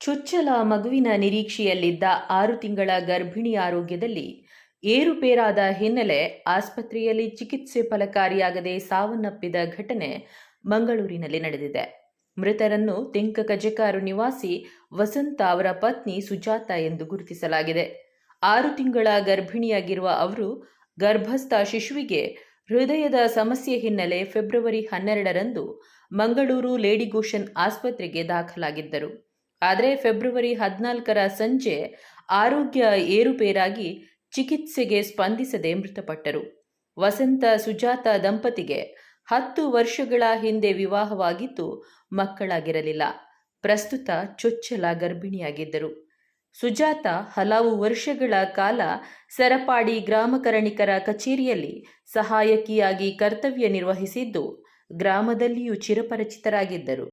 ಚೊಚ್ಚಲ ಮಗುವಿನ ನಿರೀಕ್ಷೆಯಲ್ಲಿದ್ದ ಆರು ತಿಂಗಳ ಗರ್ಭಿಣಿ ಆರೋಗ್ಯದಲ್ಲಿ ಏರುಪೇರಾದ ಹಿನ್ನೆಲೆ ಆಸ್ಪತ್ರೆಯಲ್ಲಿ ಚಿಕಿತ್ಸೆ ಫಲಕಾರಿಯಾಗದೆ ಸಾವನ್ನಪ್ಪಿದ ಘಟನೆ ಮಂಗಳೂರಿನಲ್ಲಿ ನಡೆದಿದೆ. ಮೃತರನ್ನು ತೆಂಕ ಕಜಕಾರು ನಿವಾಸಿ ವಸಂತ ಅವರ ಪತ್ನಿ ಸುಜಾತ ಎಂದು ಗುರುತಿಸಲಾಗಿದೆ. ಆರು ತಿಂಗಳ ಗರ್ಭಿಣಿಯಾಗಿರುವ ಅವರು ಗರ್ಭಸ್ಥ ಶಿಶುವಿಗೆ ಹೃದಯದ ಸಮಸ್ಯೆ ಹಿನ್ನೆಲೆ ಫೆಬ್ರವರಿ ಹನ್ನೆರಡರಂದು ಮಂಗಳೂರು ಲೇಡಿಗೋಷನ್ ಆಸ್ಪತ್ರೆಗೆ ದಾಖಲಾಗಿದ್ದರು. ಆದರೆ ಫೆಬ್ರವರಿ ಹದಿನಾಲ್ಕರ ಸಂಜೆ ಆರೋಗ್ಯ ಏರುಪೇರಾಗಿ ಚಿಕಿತ್ಸೆಗೆ ಸ್ಪಂದಿಸದೆ ಮೃತಪಟ್ಟರು. ವಸಂತ ಸುಜಾತ ದಂಪತಿಗೆ ಹತ್ತು ವರ್ಷಗಳ ಹಿಂದೆ ವಿವಾಹವಾಗಿದ್ದು ಮಕ್ಕಳಾಗಿರಲಿಲ್ಲ. ಪ್ರಸ್ತುತ ಚೊಚ್ಚಲ ಗರ್ಭಿಣಿಯಾಗಿದ್ದರು. ಸುಜಾತ ಹಲವು ವರ್ಷಗಳ ಕಾಲ ಸರಪಾಡಿ ಗ್ರಾಮಕರಣಿಕರ ಕಚೇರಿಯಲ್ಲಿ ಸಹಾಯಕಿಯಾಗಿ ಕರ್ತವ್ಯ ನಿರ್ವಹಿಸಿದ್ದು ಗ್ರಾಮದಲ್ಲಿಯೂ ಚಿರಪರಿಚಿತರಾಗಿದ್ದರು.